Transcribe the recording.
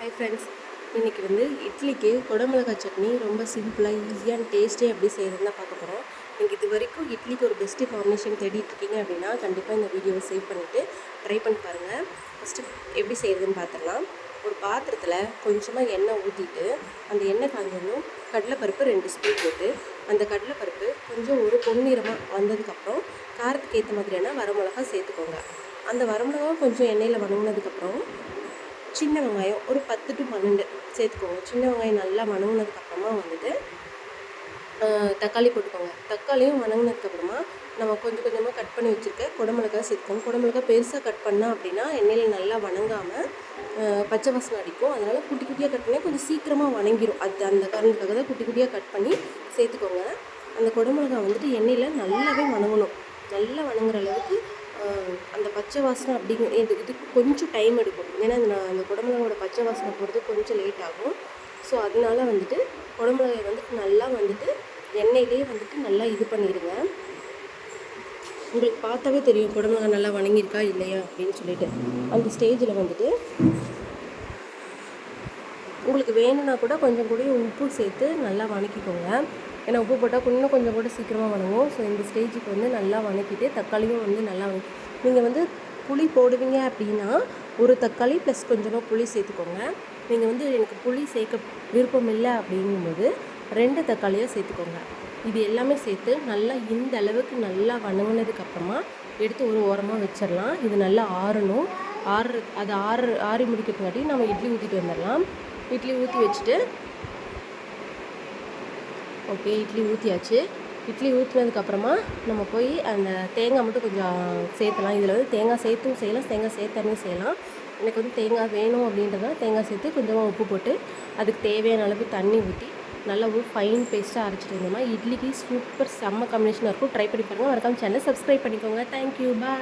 Hi friends இன்றைக்கி வந்து இட்லிக்கு குடமிளகாய் சட்னி ரொம்ப சிம்பிளாக ஈஸியாக அண்ட் டேஸ்டியாக எப்படி செய்யறதுன்னு தான் பார்க்க போகிறோம் நீங்கள் இது வரைக்கும் இட்லிக்கு ஒரு பெஸ்ட்டு காம்பினேஷன் தேடிட்டு இருக்கீங்க அப்படின்னா கண்டிப்பாக இந்த வீடியோவை சேவ் பண்ணிவிட்டு ட்ரை பண்ணி பாருங்கள் ஃபஸ்ட்டு எப்படி செய்கிறதுன்னு பார்த்துடலாம் ஒரு பாத்திரத்தில் கொஞ்சமாக எண்ணெய் ஊற்றிட்டு அந்த எண்ணெய் காஞ்சதும் கடலைப்பருப்பு ரெண்டு ஸ்பூன் போட்டு அந்த கடலைப்பருப்பு கொஞ்சம் ஒரு பொன்னிறமாக வந்ததுக்கப்புறம் காரத்துக்கு ஏற்ற மாதிரியான வரமிளகா சேர்த்துக்கோங்க. அந்த வரமிளகா கொஞ்சம் எண்ணெயில் வணங்கினதுக்கப்புறம் சின்ன வெங்காயம் ஒரு பத்து டு பன்னெண்டு சேர்த்துக்கோங்க. சின்ன வெங்காயம் நல்லா வணங்கினதுக்கப்புறமா வந்துட்டு தக்காளி போட்டுக்கோங்க. தக்காளியும் வணங்கினதுக்கப்புறமா நம்ம கொஞ்சம் கொஞ்சமாக கட் பண்ணி வச்சுருக்க குடமிளகா சேர்த்துக்கோங்க. குடமிளகாய் பெருசாக கட் பண்ணால் அப்படின்னா எண்ணெயில் நல்லா வணங்காமல் பச்சை வாசனை அடிக்கும். அதனால் குட்டி குட்டியாக கட் பண்ணி கொஞ்சம் சீக்கிரமாக வணங்கிடும் அது அந்த காரணத்துக்காக தான் குட்டி குட்டியாக கட் பண்ணி சேர்த்துக்கோங்க. அந்த குடமிளகா வந்துட்டு எண்ணெயில் நல்லாவே வணங்கணும். நல்லா வணங்குற அளவுக்கு அந்த பச்சை வாசனை அப்படிங்க இது இதுக்கு கொஞ்சம் டைம் எடுக்கும். ஏன்னா அந்த நான் அந்த குடமிளகாவோட பச்சை வாசனை போகிறது கொஞ்சம் லேட் ஆகும். ஸோ அதனால வந்துட்டு குடமிளகாய் வந்துட்டு நல்லா வந்துட்டு எண்ணெயிலே வந்துட்டு நல்லா இது பண்ணிடுங்க. உங்களுக்கு பார்த்தாவே தெரியும் குடமிளகாய் நல்லா வணங்கியிருக்கா இல்லையா அப்படின்னு சொல்லிட்டு. அந்த ஸ்டேஜில் வந்துட்டு உங்களுக்கு வேணும்னா கூட கொஞ்சம் கூட உப்பு சேர்த்து நல்லா வணக்கிக்கோங்க. ஏன்னா உப்பு போட்டால் இன்னும் கொஞ்சம் கூட சீக்கிரமாக வணங்கும் ஸோ இந்த ஸ்டேஜுக்கு வந்து நல்லா வணக்கிட்டு தக்காளியும் வந்து நல்லா வணக்கி நீங்கள் வந்து புளி போடுவீங்க அப்படின்னா ஒரு தக்காளி ப்ளஸ் கொஞ்சமாக புளி சேர்த்துக்கோங்க. நீங்கள் வந்து எனக்கு புளி சேர்க்க விருப்பம் இல்லை அப்படிங்கும்போது ரெண்டு தக்காளியாக சேர்த்துக்கோங்க. இது எல்லாமே சேர்த்து நல்லா இந்த அளவுக்கு நல்லா வணங்கினதுக்கப்புறமா எடுத்து ஒரு ஓரமாக வச்சிடலாம். இது நல்லா ஆறணும். ஆறு அது ஆறு ஆறி முடிக்கிறதுக்காட்டி நம்ம இட்லி ஊற்றிட்டு வந்துடலாம். இட்லி ஊற்றி வச்சுட்டு ஓகே இட்லி ஊற்றியாச்சு இட்லி ஊற்றினதுக்கப்புறமா நம்ம போய் அந்த தேங்காய் மட்டும் கொஞ்சம் சேர்த்தலாம். இதில் வந்து தேங்காய் சேர்த்தும் செய்யலாம் தேங்காய் சேர்த்தாமையும் செய்யலாம். எனக்கு வந்து தேங்காய் வேணும் அப்படின்றத தேங்காய் சேர்த்து கொஞ்சமாக உப்பு போட்டு அதுக்கு தேவையான அளவு தண்ணி ஊற்றி நல்லா ஒரு ஃபைன் பேஸ்ட்டாக அரைச்சிட்டு இருந்தோம்னா இட்லிக்கு சூப்பர் செம்ம காம்பினேஷனாக இருக்கும். ட்ரை பண்ணி பாருங்கள் மறக்காமல் சேனலை சப்ஸ்கிரைப் பண்ணிக்கோங்க. தேங்க்யூ பாய்